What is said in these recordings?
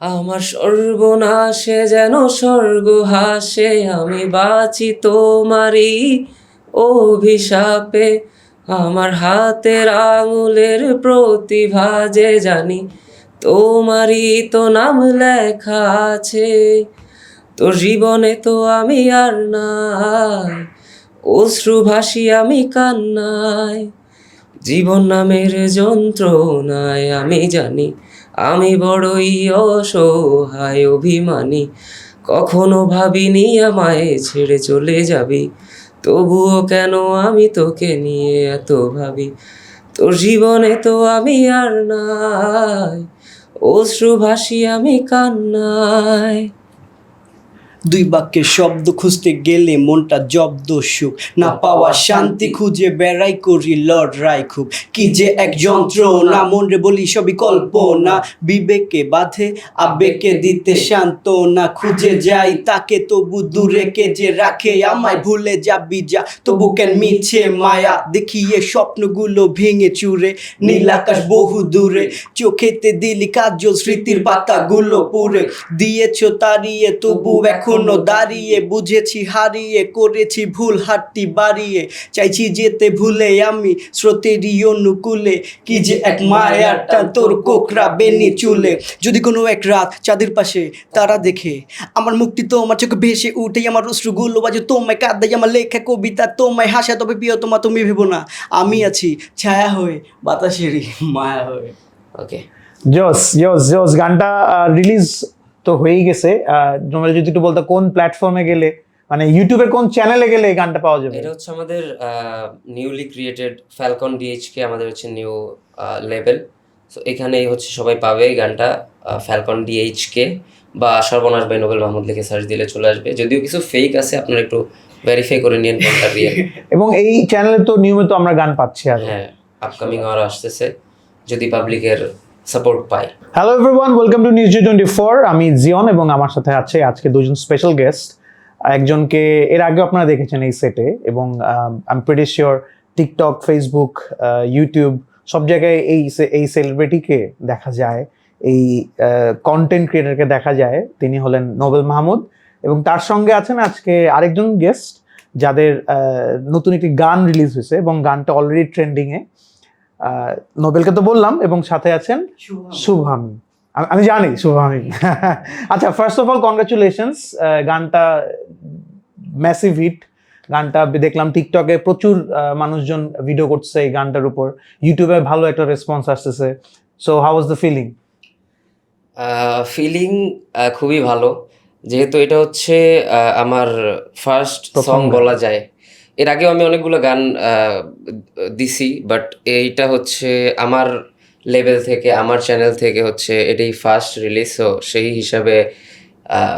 আমার সর্বনাশে যেন স্বর্গ হাসে, আমি বাঁচি তোমারই অভিশাপে। আমার হাতের আঙুলের প্রতিভা যে জানি, তোমারই তো নাম লেখা আছে। তোর জীবনে তো আমি আর নাই অশ্রু ভাসি আমি কান্নায়। জীবন নামের যন্ত্রণায় আমি জানি, আমি বড়ই অসহায় অভিমানী। কখনো ভাবিনি আমায় ছেড়ে চলে যাবি, তবুও কেন আমি তোকে নিয়ে এত ভাবি? তোর জীবনে তো আমি আর নাই অশ্রু ভাসি আমি কান্নায়। দুই বাক্যে শব্দ খুঁজতে গেলে মনটা জব্দ সুখ। না পাওয়া শান্তি খুঁজে বেড়াই করি, লড়াই খুব। কি যে এক যন্ত্র না মনরে বলি সবই কল্পনা। বিবেকে বাঁধে আবেগে দিতে শান্ত না খুঁজে যাই তাকে, তবু দূরে কে যে রাখে, আমায় ভুলে যাবি যা। তবু কেন মিছে মায়া দেখিয়ে স্বপ্নগুলো ভেঙে চুরে। নীল আকাশ বহু দূরে, চোখেতে দিলি কাজল স্মৃতির পাতাগুলো পুরে দিয়েছ তাড়িয়ে, তবু এখনও দাঁড়িয়ে বুঝেছি হারিয়ে করেছি ভুল হাতটি বাড়িয়ে। চাইছি যেতে ভুলে আমি স্রোতেরই অনুকূলে। কি যে এক মায়ার তোর কোকরা বেনি চুলে। যদি কোনো এক রাত চাঁদের পাশে তারা দেখে আমার মুক্তি তো আমার চোখে ভেসে উঠে আমার অশ্রুগুলো বাজে তোমায় কাঁদাই আমার লেখা কবিতা তোমায় হাসা তবে প্রিয় তোমা তুমি ভেবো না আমি আছি ছায়া হয়ে বাতাসেরই মায়া হয়ে। ওকে জোস জোস জোস গানটা রিলিজ তো হয়েই গেছে। তোমরা যদি একটু বলতো কোন প্ল্যাটফর্মে গেলে মানে ইউটিউবের কোন চ্যানেলে গেলে এই গানটা পাওয়া যাবে? এটা হচ্ছে আমাদের নিউলি ক্রিয়েটেড ফ্যালকন ডিএইচকে আমাদের হচ্ছে নিউ লেভেল সো এখানেই হচ্ছে সবাই পাবে এই গানটা ফ্যালকন ডিএইচকে বা সর্বনাশ বাই নোবেল মাহমুদ লিখে সার্চ দিলে চলে আসবে। যদিও কিছু ফেক আছে আপনারা একটু ভেরিফাই করে নিন কোনটা রিয়েল এবং এই চ্যানেলে তো নিয়মিত আমরা গান পাচ্ছি আর। হ্যাঁ আপকামিং আরও আসতেছে। যদি পাবলিকের support pi hello everyone welcome to news twenty four আমি জিয়ন এবং আমার সাথে আছে আজকে দুজন স্পেশাল গেস্ট একজনকে এর আগে আপনারা দেখেছেন এই সেটে এবং I pretty sure TikTok Facebook YouTube সব জায়গায় এই এই সেলিব্রিটিকে দেখা যায়, এই কন্টেন্ট ক্রিয়েটারকে দেখা যায়। তিনি হলেন নোবেল মাহমুদ এবং তার সঙ্গে আছেন আজকে আরেকজন গেস্ট যাদের নতুন একটি গান রিলিজ হয়েছে এবং গানটা অলরেডি ট্রেন্ডিংয়ে নোবেলকে তো বললাম এবং সাথে আছেন শুভামি। আমি- জানি শুভামি। আচ্ছা ফার্স্ট অফ অল কংগ্রাচুলেশনস গানটা ম্যাসিভ হিট গানটা দেখলাম টিকটকে প্রচুর মানুষজন ভিডিও করছে এই গানটার উপর। ইউটিউবে ভালো একটা রেসপন্স আসতেছে। So how was the feeling feeling খুবই ভালো। যেহেতু এটা হচ্ছে আমার ফার্স্ট প্রথম সং বলা যায়। এর আগেও আমি অনেকগুলো গান দিছি বাট এইটা হচ্ছে আমার লেভেল থেকে আমার চ্যানেল থেকে হচ্ছে এটাই ফার্স্ট রিলিজ সো সেই হিসাবে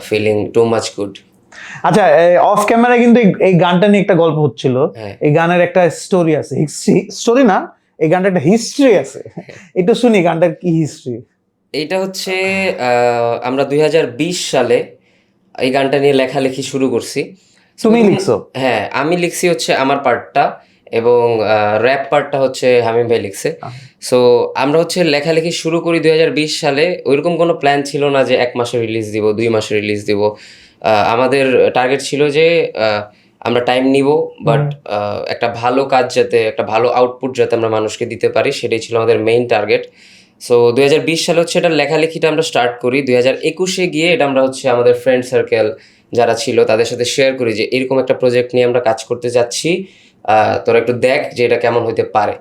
ফিলিং টু মাচ গুড আচ্ছা অফ ক্যামেরা কিন্তু এই- গানটা নিয়ে একটা গল্প হচ্ছিল। হ্যাঁ। এই গানের একটা স্টোরি আছে। স্টোরি না এই গানটা একটা হিস্ট্রি আছে। একটু শুনি গানটার কি হিস্ট্রি এইটা হচ্ছে আমরা দুই হাজার বিশ সালে এই গানটা নিয়ে লেখালেখি শুরু করছি। তুমি লিখছো? হ্যাঁ আমি লিখছি হচ্ছে আমার পার্টটা এবং র্যাপ পার্টটা হচ্ছে হামিম ভাই লিখছে। সো আমরা হচ্ছে লেখালেখি শুরু করি দুই হাজার বিশ সালে। ওইরকম কোনো প্ল্যান ছিল না যে এক মাসে রিলিজ দিব দুই মাসে রিলিজ দিব। আমাদের টার্গেট ছিল যে আমরা টাইম নিব বাট একটা ভালো কাজ যাতে একটা ভালো আউটপুট যাতে আমরা মানুষকে দিতে পারি সেটাই ছিল আমাদের মেইন টার্গেট সো দু হাজার বিশ সালে হচ্ছে এটা লেখালেখিটা আমরা স্টার্ট করি। দুই হাজার একুশে গিয়ে এটা আমরা হচ্ছে আমাদের ফ্রেন্ড সার্কেল যারা ছিল তাদের সাথে শেয়ার করি যে এরকম একটা প্রজেক্ট নিয়ে আমরা কাজ করতে যাচ্ছি তোরা একটু দেখ যে এটা কেমন হতে পারে।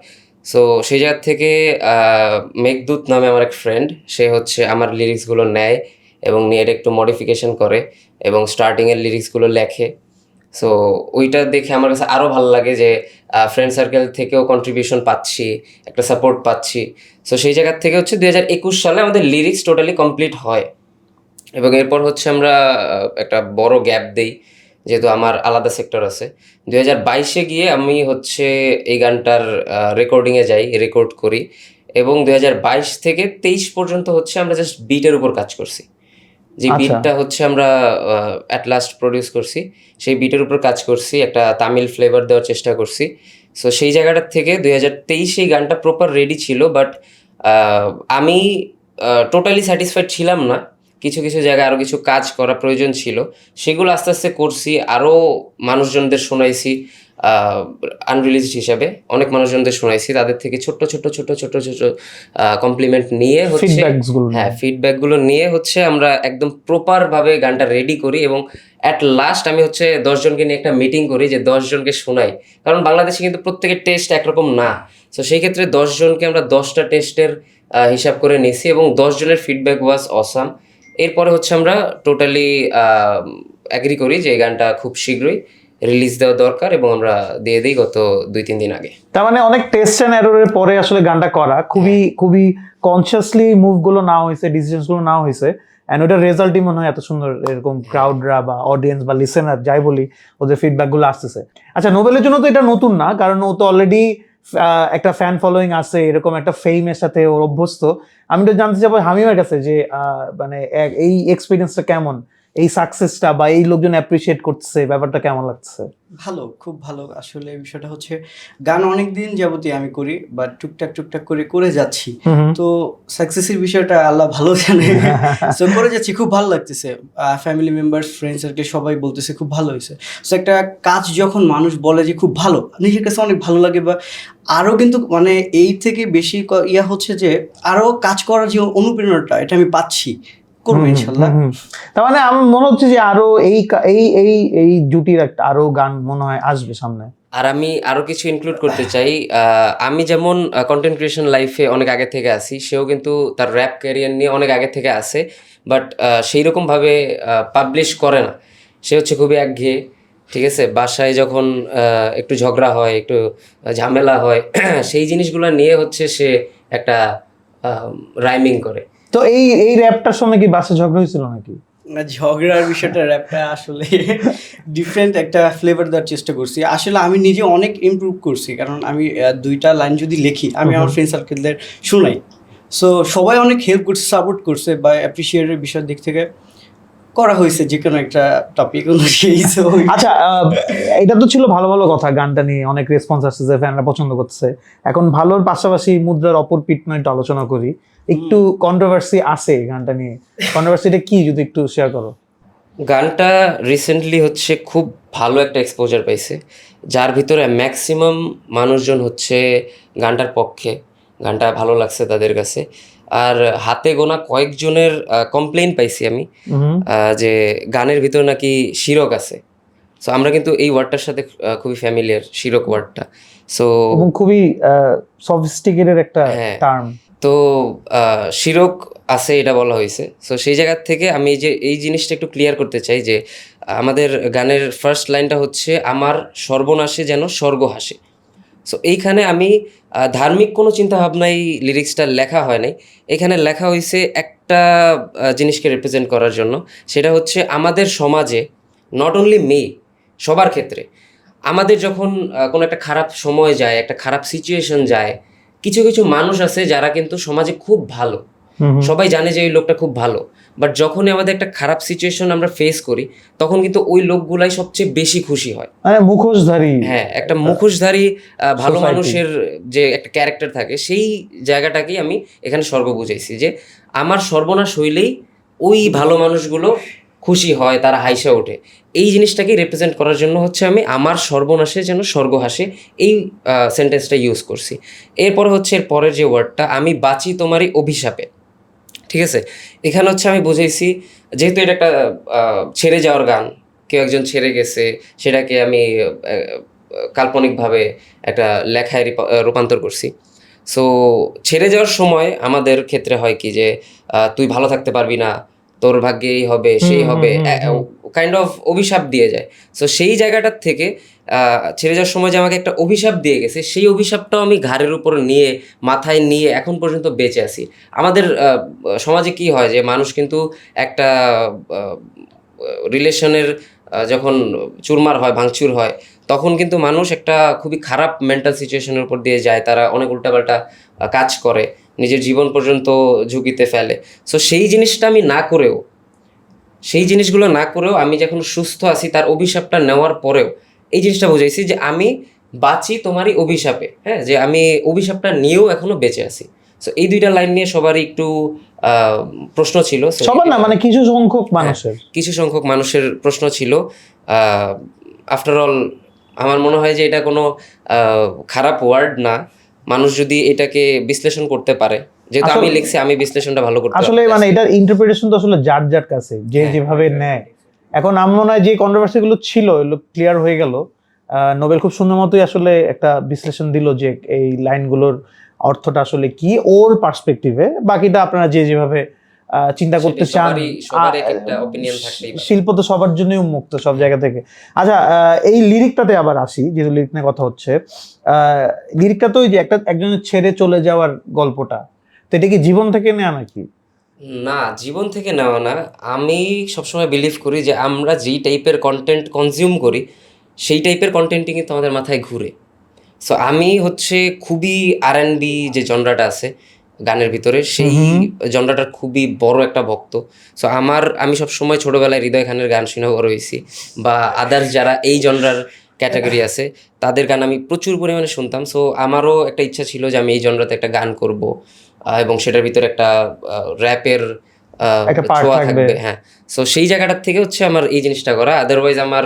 সো সেই জায়গা থেকে মেঘদূত নামে আমার এক ফ্রেন্ড সে হচ্ছে আমার লিরিক্সগুলো নেয় এবং নিয়ে এটা একটু মডিফিকেশন করে এবং স্টার্টিংয়ের লিরিক্সগুলো লেখে। সো ওইটা দেখে আমার কাছে আরও ভালো লাগে যে ফ্রেন্ড সার্কেল থেকেও কন্ট্রিবিউশন পাচ্ছি, একটা সাপোর্ট পাচ্ছি। সো সেই জায়গার থেকে হচ্ছে দু হাজার একুশ সালে আমাদের লিরিক্স টোটালি কমপ্লিট হয়। এবং এরপর হচ্ছে আমরা একটা বড় গ্যাপ দেই যেহেতু আমার আলাদা সেক্টর আছে। দুই হাজার বাইশে গিয়ে আমি হচ্ছে এই গানটার রেকর্ডিংয়ে যাই রেকর্ড করি। এবং দুই হাজার বাইশ থেকে তেইশ পর্যন্ত হচ্ছে আমরা জাস্ট বিটের উপর কাজ করছি। যে আচ্ছা। বিটটা হচ্ছে আমরা অ্যাট লাস্ট প্রডিউস করছি। সেই বিটের উপর কাজ করছি একটা তামিল ফ্লেভার দেওয়ার চেষ্টা করছি। সো সেই জায়গাটার থেকে দুই হাজার তেইশে এই গানটা প্রপার রেডি ছিল বাট আমি টোটালি স্যাটিসফাইড ছিলাম না। কিছু কিছু জায়গায় আরও কিছু কাজ করা প্রয়োজন ছিল। সেগুলো আস্তে আস্তে করছি। আরও মানুষজনদের শোনাইছি আনরিলিজড হিসাবে। অনেক মানুষজনদের শোনাইছি। তাদের থেকে ছোট্ট ছোট্ট ছোট ছোট ছোট কমপ্লিমেন্ট নিয়ে হচ্ছে হ্যাঁ ফিডব্যাকগুলো নিয়ে হচ্ছে আমরা একদম প্রপারভাবে গানটা রেডি করি এবং অ্যাট লাস্ট আমি হচ্ছে দশজনকে নিয়ে একটা মিটিং করি যে দশজনকে শোনাই। কারণ বাংলাদেশে কিন্তু প্রত্যেকের টেস্ট একরকম না। তো সেই ক্ষেত্রে দশজনকে আমরা দশটা টেস্টের হিসাব করে নিয়েছি এবং দশজনের ফিডব্যাক ওয়াজ অসাম এরপরে হচ্ছে আমরা টোটালি অ্যাগ্রি করি যে এই গানটা খুব শীঘ্রই রিলিজ দেওয়া দরকার এবং আমরা দিয়ে দিই গত দুই তিন দিন আগে। তার মানে অনেক টেস্ট এন্ড এররের পরে আসলে গানটা করা খুবই খুবই কনসিয়াসলি মুভগুলো নেওয়া হয়েছে ডিসিশনগুলো নেওয়া হয়েছে অ্যান্ড ওটার রেজাল্টই মনে হয় এত সুন্দর এরকম ক্রাউডরা বা অডিয়েন্স বা লিসেনার যাই বলি ওদের ফিডব্যাকগুলো আসতেছে। আচ্ছা নোবেলের জন্য তো এটা নতুন না কারণ ও তো অলরেডি একটা ফ্যান ফলোয়িং আছে, এরকম একটা ফেমের সাথে ওর অভ্যস্ত। আমি তো জানতে চাবো হামিমের কাছে যে মানে এই এক্সপিরিয়েন্সটা কেমন? এই সাকসেসটা বা এই লোকজন অ্যাপ্রিসিয়েট করছে ব্যাপারটা কেমন লাগছে? ভালো খুব ভালো। আসলে বিষয়টা হচ্ছে গান অনেক দিন যাবতীয় আমি করি বা টুকটাক টুকটাক করে করে যাচ্ছি। তো সাকসেসের বিষয়টা আল্লাহ ভালো জানে। সো করে যাচ্ছি খুব ভালো লাগতেছে। ফ্যামিলি মেম্বার ফ্রেন্ড সার্কেল সবাই বলতেছে খুব ভালো হয়েছে। সো একটা কাজ যখন মানুষ বলে যে খুব ভালো নিজের কাছে অনেক ভালো লাগে বা আরও কিন্তু মানে এই থেকে বেশি ইয়া হচ্ছে যে আরও কাজ করার যে অনুপ্রেরণাটা এটা আমি পাচ্ছি। করব ইনশাল্লাহ। তার মানে আমার মনে হচ্ছে যে আরও এই এই এই এই জুটির একটা আরও গান মনে হয় আসবে সামনে। আর আমি আরও কিছু ইনক্লুড করতে চাই আমি যেমন কন্টেন্ট ক্রিয়েশন লাইফে অনেক আগে থেকে আছি সেও কিন্তু তার র্যাপ ক্যারিয়ার নিয়ে অনেক আগে থেকে আছে বাট সেই রকমভাবে পাবলিশ করে না। সে হচ্ছে খুবই একঘেয়ে ঠিক আছে? বাসায় যখন একটু ঝগড়া হয় একটু ঝামেলা হয় সেই জিনিসগুলো নিয়ে হচ্ছে সে একটা রাইমিং করে। তো এই এই র্যাপটার সময় কি বাসে ঝগড়া হয়েছিল নাকি? না, ঝগড়ার বিষয়টা র্যাপটা আসলে ডিফারেন্ট একটা ফ্লেভার দেওয়ার চেষ্টা করছি। আসলে আমি নিজে অনেক ইমপ্রুভ করছি কারণ আমি দুইটা লাইন যদি লিখি আমি আমার ফ্রেন্ড সার্কেলদের শোনাই। সো সবাই অনেক হেল্প করছে সাপোর্ট করছে বা অ্যাপ্রিসিয়েটের বিষয়ের দিক থেকে করা হয়েছে যে কোনো একটা টপিক অনুযায়ী আচ্ছা এটা তো ছিল ভালো ভালো কথা গানটা নিয়ে অনেক রেসপন্স আসছে ফ্যানরা পছন্দ করছে এখন ভালোর পাশাপাশি মুদ্রার অপর একটু আলোচনা করি। একটু কন্ট্রোভার্সি আছে গানটা নিয়ে। কন্ট্রোভার্সিটা কি যদি একটু শেয়ার করো। গানটা রিসেন্টলি হচ্ছে খুব ভালো একটা এক্সপোজার পাইছে যার ভিতরে ম্যাক্সিমাম মানুষজন হচ্ছে গানটার পক্ষে। গানটা ভালো লাগছে তাদের কাছে। আর হাতে গোনা কয়েকজনের কমপ্লেন পাইছি আমি যে গানের ভিতরে নাকি শিরক আছে। সো আমরা কিন্তু এই ওয়ার্ডটার সাথে খুবই ফ্যামিলিয়ার শিরক ওয়ার্ডটা। সো খুবই সফিস্টিকেটেড একটা হ্যাঁ। টার্ম তো আহ, শিরক আছে এটা বলা হয়েছে। সো সেই জায়গা থেকে আমি যে এই জিনিসটা একটু ক্লিয়ার করতে চাই যে আমাদের গানের ফার্স্ট লাইনটা হচ্ছে আমার সর্বনাশে যেন স্বর্গ হাসে। সো এইখানে আমি ধার্মিক কোনো চিন্তা ভাবনাই লিরিক্সটা লেখা হয় নাই। এখানে লেখা হয়েছে একটা জিনিসকে রিপ্রেজেন্ট করার জন্য। সেটা হচ্ছে আমাদের সমাজে নট অনলি মে সবার ক্ষেত্রে আমাদের যখন কোনো একটা খারাপ সময় যায় একটা খারাপ সিচুয়েশন যায় কিছু কিছু মানুষ আছে যারা কিন্তু সমাজে খুব ভালো। সবাই জানে যে ওই লোকটা খুব ভালো। বাট যখনই আমাদের একটা খারাপ সিচুয়েশন আমরা ফেস করি তখন কিন্তু ওই লোকগুলাই সবচেয়ে বেশি খুশি হয়। মানে মুখোশধারী। হ্যাঁ একটা মুখোশধারী ভালো মানুষের যে একটা ক্যারেক্টার থাকে সেই জায়গাটাকেই আমি এখানে স্বর্গ বুঝাইছি যে আমার সর্বনাশ হইলেই ওই ভালো মানুষগুলো খুশি হয় তারা হাইসা ওঠে। এই জিনিসটাকে রিপ্রেজেন্ট করার জন্য হচ্ছে আমি আমার সর্বনাশে যেন স্বর্গ হাসে এই সেন্টেন্সটা ইউজ করছি। এরপরে হচ্ছে এর পরের যে ওয়ার্ডটা আমি বাঁচি তোমারই অভিশাপে। ঠিক আছে? এখানে হচ্ছে আমি বুঝেছি যেহেতু এটা একটা ছেড়ে যাওয়ার গান কেউ একজন ছেড়ে গেছে সেটাকে আমি কাল্পনিকভাবে একটা লেখায় রূপান্তর করছি। সো ছেড়ে যাওয়ার সময় আমাদের ক্ষেত্রে হয় কি যে তুই ভালো থাকতে পারবি না তোর ভাগ্যে এই হবে সেই হবে। কাইন্ড অফ অভিশাপ দিয়ে যায়। সো সেই জায়গাটার থেকে ছেড়ে যাওয়ার সময় যে আমাকে একটা অভিশাপ দিয়ে গেছে, সেই অভিশাপটাও আমি ঘাড়ের উপর নিয়ে, মাথায় নিয়ে এখন পর্যন্ত বেঁচে আছি। আমাদের সমাজে কি হয় যে মানুষ কিন্তু একটা রিলেশনের যখন চুরমার হয়, ভাঙচুর হয়, তখন কিন্তু মানুষ একটা খুবই খারাপ মেন্টাল সিচুয়েশনের উপর দিয়ে যায়। তারা অনেক উল্টাপাল্টা কাজ করে, নিজের জীবন পর্যন্ত ঝুঁকিতে ফেলে। সো সেই জিনিসটা আমি না করেও সেই জিনিসগুলো না করেও আমি যখন সুস্থ আছি তার অভিশাপটা নেওয়ার পরেও এই জিনিসটা বুঝাইছি যে আমি বাঁচি তোমারই অভিশাপে হ্যাঁ? যে আমি অভিশাপটা নিয়েও এখনও বেঁচে আছি। সো এই দুইটা লাইন নিয়ে সবারই একটু আহ, প্রশ্ন ছিল। সবার না মানে কিছু সংখ্যক মানুষের। কিছু সংখ্যক মানুষের প্রশ্ন ছিল। আফটার অল আমার মনে হয় যে এটা কোনো খারাপ ওয়ার্ড না। মানুষ যদি এটাকে বিশ্লেষণ করতে পারে যেহেতু আমি লিখছি আমি বিশ্লেষণটা ভালো করতে আসলে মানে এটার ইন্টারপ্রিটেশন তো আসলে যার যার কাছে যে হ্যাঁ। যেভাবে নেয়। এখন আমার মনে হয় যে কন্ট্রোভার্সি গুলো ছিল এগুলো ক্লিয়ার হয়ে গেল। নোবেল খুব সুন্দর মতোই আসলে একটা বিশ্লেষণ দিল যে এই লাইনগুলোর অর্থটা আসলে কি ওর পার্সপেক্টিভে বাকিটা আপনারা যে যেভাবে চিন্তা করতে চান। শিল্প তো সবার জন্যই উন্মুক্ত সব জায়গা থেকে। আচ্ছা এই লিরিকটাতে আবার আসি যেহেতু লিরিক নিয়ে কথা হচ্ছে। লিরিকটা তো ওই যে একটা একজনের ছেড়ে চলে যাওয়ার গল্পটা। তো এটা কি জীবন থেকে নেওয়া নাকি? না জীবন থেকে নেওয়া না। আমি সবসময় বিলিভ করি যে আমরা যেই টাইপের কন্টেন্ট কনজিউম করি সেই টাইপের কন্টেন্টই কিন্তু আমাদের মাথায় ঘুরে। সো আমি হচ্ছে খুবই আর বি যে জনরাটা আছে গানের ভিতরে সেই জনরাটার খুবই বড় একটা ভক্ত। সো আমার আমি সবসময় ছোটবেলায় হৃদয় খানের গান শুনে বড় হয়েছি বা আদার্স যারা এই জনরার ক্যাটাগরি আছে তাদের গান আমি প্রচুর পরিমাণে শুনতাম। সো আমারও একটা ইচ্ছা ছিল যে আমি এই জনরাতে একটা গান করব এবং সেটার ভিতরে একটা র্যাপের একটা থাকবে। হ্যাঁ। সো সেই জায়গাটার থেকে হচ্ছে আমার এই জিনিসটা করা। আদারওয়াইজ আমার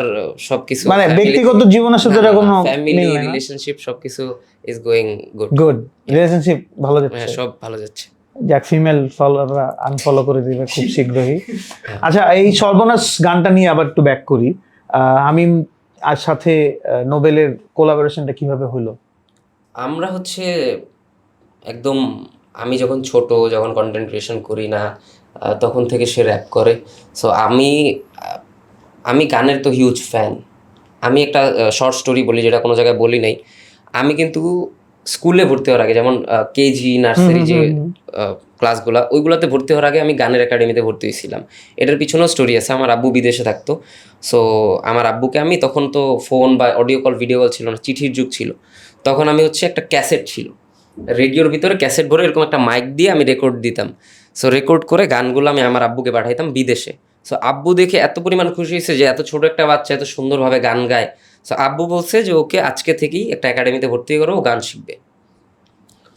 সবকিছু মানে ব্যক্তিগত জীবনের সাথে কোনো ফ্যামিলি? রিলেশনশিপ সবকিছু is going good good relationship ভালো হ্যাঁ যাচ্ছে। সব ভালো যাচ্ছে। যাক ফিমেল ফলোয়াররা আনফলো করে দিবে খুব শীঘ্রই। আচ্ছা এই সর্বনাশ গানটা নিয়ে আবার একটু ব্যাক করি। আমি আর সাথে নোবেলের কোলাবোরেশনটা কীভাবে হলো? আমরা হচ্ছে একদম আমি যখন ছোট যখন কন্টেন্ট ক্রিয়েশন করি না তখন থেকে সে র্যাপ করে। সো আমি আমি গানের তো হিউজ ফ্যান আমি একটা শর্ট স্টোরি বলি যেটা কোনো জায়গায় বলি নাই। আমি কিন্তু স্কুলে ভর্তি হওয়ার আগে যেমন কেজি নার্সারি যে ক্লাসগুলো ওইগুলোতে ভর্তি হওয়ার আগে আমি গানের একাডেমিতে ভর্তি হয়েছিলাম। এটার পিছনেও স্টোরি আছে আমার আব্বু বিদেশে থাকতো। সো আমার আব্বুকে আমি তখন তো ফোন বা অডিও কল ভিডিও কল ছিল না চিঠির যুগ ছিল। তখন আমি হচ্ছে একটা ক্যাসেট ছিল। রেডিওর ভিতরে ক্যাসেট ভরে এরকম একটা মাইক দিয়ে আমি রেকর্ড দিতাম। সো রেকর্ড করে গানগুলো আমি আমার আব্বুকে পাঠাইতাম বিদেশে। সো আব্বু দেখে এত পরিমাণ খুশি হয়েছে যে এত ছোট একটা বাচ্চা এত সুন্দরভাবে গান গায়। সো আব্বু বলছে যে ওকে আজকে থেকেই একটা একাডেমিতে ভর্তি করো ও গান শিখবে।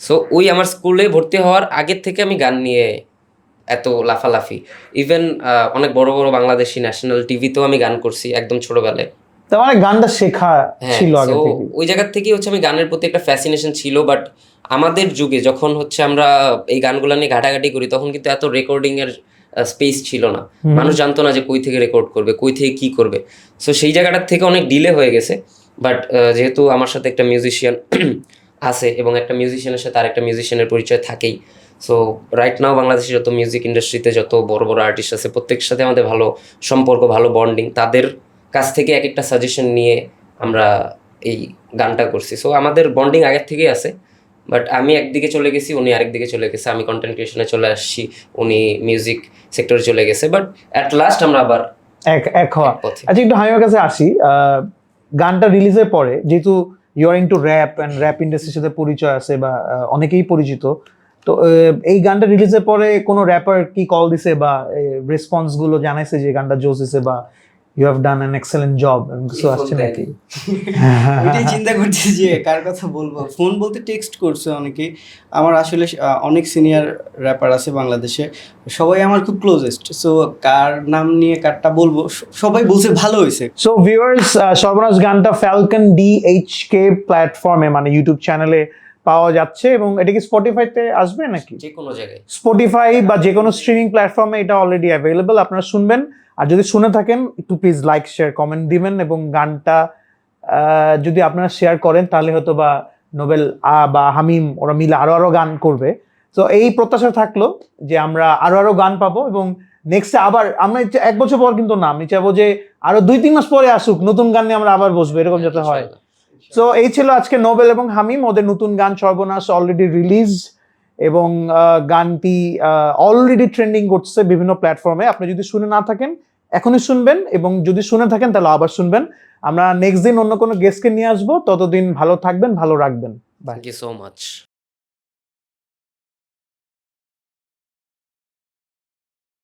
সো ওই আমার স্কুলে ভর্তি হওয়ার আগের থেকে আমি গান নিয়ে এত লাফালাফি। ইভেন অনেক বড় বড় বাংলাদেশি ন্যাশনাল টিভিতেও আমি গান করছি একদম ছোটবেলায়। তার মানে গানটা শেখা হ্যাঁ ছিল আগে থেকে ওই জায়গার থেকেই হচ্ছে আমি গানের প্রতি একটা ফ্যাসিনেশন ছিল বাট আমাদের যুগে যখন হচ্ছে আমরা এই গানগুলো নিয়ে ঘাটাঘাটি করি তখন কিন্তু এত রেকর্ডিং এর স্পেস ছিল না। মানুষ জানতো না যে কই থেকে রেকর্ড করবে কই থেকে কি করবে। সো সেই জায়গাটার থেকে অনেক ডিলে হয়ে গেছে বাট যেহেতু আমার সাথে একটা মিউজিশিয়ান আছে এবং একটা মিউজিশিয়ানের সাথে আরেকটা মিউজিশিয়ানের পরিচয় থাকেই। সো রাইট নাও বাংলাদেশের যত মিউজিক ইন্ডাস্ট্রিতে যত বড় বড় আর্টিস্ট আছে প্রত্যেকের সাথে আমাদের ভালো সম্পর্ক ভালো বন্ডিং তাদের কাছ থেকে এক একটা সাজেশন নিয়ে আমরা এই গানটা করছি। সো আমাদের বন্ডিং আগের থেকেই আছে বাট আমি একদিকে চলে গেছি উনি আরেকদিকে চলে গেছে আমি কন্টেন্ট ক্রিয়েশনে চলে আসছি উনি মিউজিক সেক্টরে চলে গেছে বাট অ্যাট লাস্ট আমরা আবার এক এক হওয়া। আচ্ছা একটু হামিমের কাছে আসি। গানটা রিলিজের পরে যেহেতু you are into rap and rap ইন্ডাস্ট্রির সাথে পরিচয় আছে বা অনেকেই পরিচিত তো এই গানটা রিলিজের পরে কোনো র্যাপার কি কল দিছে বা রেসপন্সগুলো জানাইছে যে গানটা জোস দিছে বা you have done an excellent job কিছু আসছে নাকি? চিন্তা করছি যে কার কথা বলব। ফোন বলতে টেক্সট করছে অনেকে। আমার আসলে অনেক সিনিয়র র্যাপার আছে বাংলাদেশে। সবাই আমার খুব ক্লোজেস্ট সো কার নাম নিয়ে কারটা বলব? সবাই বলছে ভালো হয়েছে। সো ভিউয়ার্স সর্বনাশ গানটা ফ্যালকন ডি এইচ কে প্ল্যাটফর্মে মানে ইউটিউব চ্যানেলে পাওয়া যাচ্ছে এবং এটা কি স্পটিফাইতে আসবে নাকি? যে কোনো জায়গায়। স্পটিফাই বা যে কোনো স্ট্রিমিং প্ল্যাটফর্মে এটা অলরেডি অ্যাভেলেবল আপনারা শুনবেন। আর যদি শুনে থাকেন একটু প্লিজ লাইক শেয়ার কমেন্ট দিবেন এবং গানটা যদি আপনারা শেয়ার করেন তাহলে হয়তো বা নোবেল আ বা হামিম ওরা মিলে আরও আরও গান করবে। তো এই প্রত্যাশা থাকল যে আমরা আরও আরও গান পাবো এবং নেক্সট আবার আমরা এক বছর পর কিন্তু না আমি চাইব যে আরও দুই তিন মাস পরে আসুক নতুন গান নিয়ে আমরা আবার বসবো এরকম যাতে হয়। সো এই ছিল আজকে নোবেল এবং হামিম। ওদের নতুন গান সর্বনাশ অলরেডি রিলিজ এবং গানটি অলরেডি ট্রেন্ডিং করছে বিভিন্ন প্ল্যাটফর্মে আপনি যদি শুনে না থাকেন, এখনই শুনবেন এবং যদি শুনে থাকেন, তাহলে আবার শুনবেন। আমরা নেক্সট দিন অন্য কোনো গেস্টকে নিয়ে আসব। ততদিন ভালো থাকবেন, ভালো রাখবেন। Thank you so much